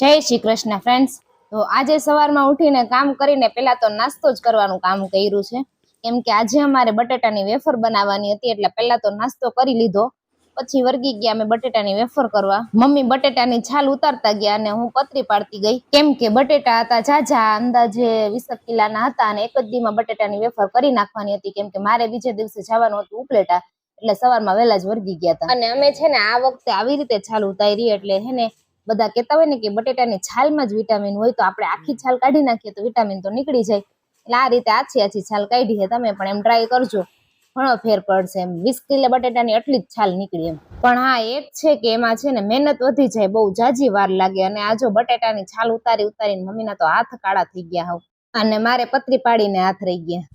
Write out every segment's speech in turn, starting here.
જય શ્રી કૃષ્ણ ફ્રેન્ડ્સ તો આજે સવારમાં ઉઠીને કામ કરીને પેલા તો નાસ્તો જ કરવાનું કામ કર્યું છે. કેમ કે આજે અમારે બટેટાની વેફર બનાવવાની હતી, એટલે પેલા તો નાસ્તો કરી લીધો. પછી વર્ગી ગયા, અમે બટેટાની વેફર કરવા. મમ્મી બટેટાની છાલ ઉતારતા ગયા અને હું પતરી પાડતી ગઈ. કેમ કે બટેટા હતા જાજા અંદાજે વીસ કિલાના હતા અને એક જ દીમાં બટેટાની વેફર કરી નાખવાની હતી. કેમ કે મારે બીજે દિવસે જવાનું હતું ઉપલેટા, એટલે સવારમાં વહેલા જ વર્ગી ગયા હતા. અને અમે છે ને આ વખતે આવી રીતે છાલ ઉતારી, એટલે હે બધા કહેતા હોય ને કે બટેટાની છાલમાં જ વિટામિન હોય તો આપણે આખી છાલ કાઢી નાખીએ તો વિટામિન તો નીકળી જાય. એટલે આ રીતે આછી આછી છાલ કાઢી છે તમે પણ એમ ટ્રાય કરજો. ઘણો ફેર પડશે એમ. વીસ કિલો બટેટાની આટલી જ છાલ નીકળી એમ. પણ હા એક છે કે એમાં છે ને મહેનત વધી જાય બહુ જાજી વાર લાગે. અને આ જો બટેટાની છાલ ઉતારી ઉતારીને મમ્મીના તો હાથ કાળા થઈ ગયા હાવ. અને મારે પતરી પાડીને હાથ રહી ગયા.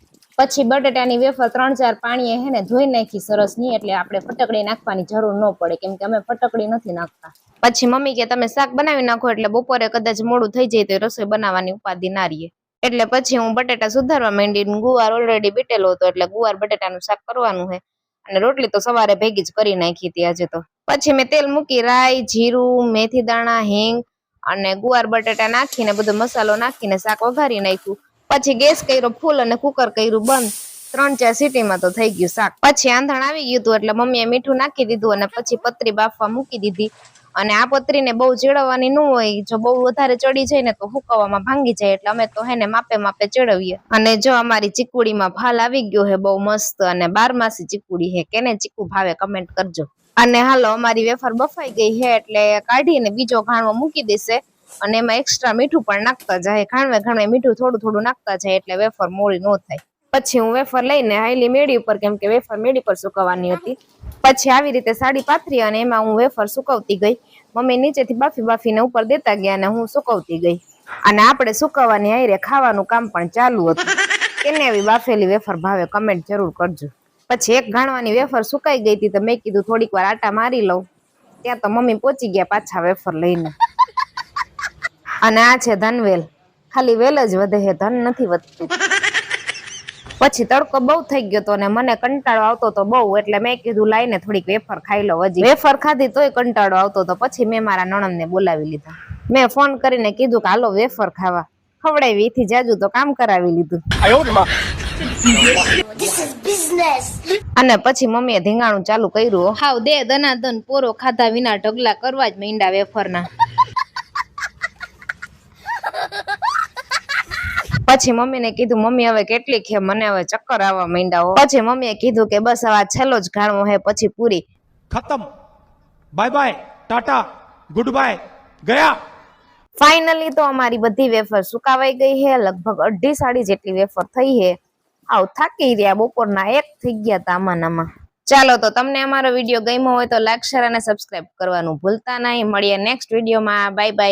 પછી બટેટાની વેફર ત્રણ ચાર પાણીએ હે ને ધોઈ નાખી સરસની, એટલે આપણે ફટકડી નાખવાની જરૂર ન પડે, કેમ કે અમે ફટકડી નથી નાખતા. પછી મમ્મી કે તમે શાક બનાવી નાખો, એટલે બપોરે કદાચ મોડું થઈ જાય તો રસોઈ બનાવવાની ઉપાધિ ના રહીએ એટલે પછી હું બટેટા સુધારવા માંડી ગુવાર ઓલરેડી બીટેલો હતો, એટલે ગુવાર બટેટાનું શાક કરવાનું છે અને રોટલી તો સવારે ભેગી જ કરી નાખી હતી આજે તો. પછી મેં તેલ મૂકી, રાઈ, જીરું, મેથી દાણા, હિંગ અને ગુવાર બટેટા નાખીને બધો મસાલો નાખીને શાક વઘારી નાખ્યું. પછી ગેસ કર્યો, ફૂલ અને કુકર કર્યું બંધ. ત્રણ ચાર સીટીમાં તો થઈ ગયું શાક. પછી આંધણ આવી ગયું હતું એટલે મમ્મીએ મીઠું નાખી દીધું અને પછી પતરી બાફવા મૂકી દીધી. અને આ પતરીને બહુ ચેડવવાની ન હોય, જો બહુ વધારે ચડી જાય ને તો હુકવવામાં ભાંગી જાય. એટલે અમે તો હેને માપે માપે ચડવીએ. અને જો અમારી ચીકુડીમાં ભાલ આવી ગયો હે બહુ મસ્ત અને બારમાસી ચીકુડી હે, કેને ચીકુ ભાવે કમેન્ટ કરજો. અને હાલો, અમારી વેફર બફાઈ ગઈ હે એટલે કાઢીને બીજો ઘાણવો મૂકી દેશે. અને એમાં એક્સ્ટ્રા મીઠું પણ નાખતા જાય. ખાણવે ખાણવે મીઠું થોડું થોડું નાખતા જાય એટલે વેફર મોળી ન થાય. પછી હું વેફર લઈને હાઈલી મેળી ઉપર, કેમ કે વેફર મેળી પર સુકવવાની હતી. પછી આવી રીતે સાડી પાથરી અને એમાં હું વેફર સુકવતી ગઈ. મમ્મી નીચેથી બાફી બાફીને ઉપર દેતા ગયા અને હું સુકવતી ગઈ. અને આપણે સુકવવાની હારે ખાવાનું કામ પણ ચાલુ હતું. કેને આવી બાફેલી વેફર ભાવે કમેન્ટ જરૂર કરજો. પછી એક ગાણવાની વેફર સુકાઈ ગઈ હતી તો મેં કીધું થોડીક વાર આટા મારી લઉં. ત્યાં તો મમ્મી પહોંચી ગયા પાછા વેફર લઈને. અને આ છે ધનવેલ. ખાલી વેલ જ વધે છે ધન નથી વધતું. પછી તડકો બહુ થઈ ગયો તો ને મને કંટાળો આવતો તો બહુ એટલે મેં કીધું લાઈને થોડીક વેફર ખાઈ લો હજી. વેફર ખાધી તોય કંટાળો આવતો તો પછી મેં મારા નણંદને બોલાવી લીધા. મેં ફોન કરીને કીધું કે હાલો વેફર ખાવા. ખવડાવી એથી જાજુ તો કામ કરાવી લીધું. અને પછી મમ્મીએ ધીંગાણું ચાલુ કર્યું. હો. હાવ દે દનાદન પોરો ખાધા વિના ઢગલા કરવા જ માંડ્યા વેફરના. પછી મમ્મી ને કીધું મમ્મી હવે કેટલી ખે મને હવે ચક્કર આવવા માંડ્યા હો. પછી મમ્મીએ કીધું કે બસ હવે છેલ્લો જ ગાણો હે પછી પૂરી. ખતમ. Bye bye tata good bye ગયા. ફાઇનલી તો અમારી બધી વેફર સુકાવાઈ ગઈ હે. લગભગ અઢી સાડી જેટલી વેફર થઈ હે. આવ થાકી રહ્યા બપોરના એક થઈ ગયા તા આમાં ચાલો તો તમને અમારો વીડિયો ગમ્યો હોય તો લાઈક શેર અને સબસ્ક્રાઇબ કરવાનું ભૂલતા નહીં. મળીએ નેક્સ્ટ વિડીયોમાં. Bye bye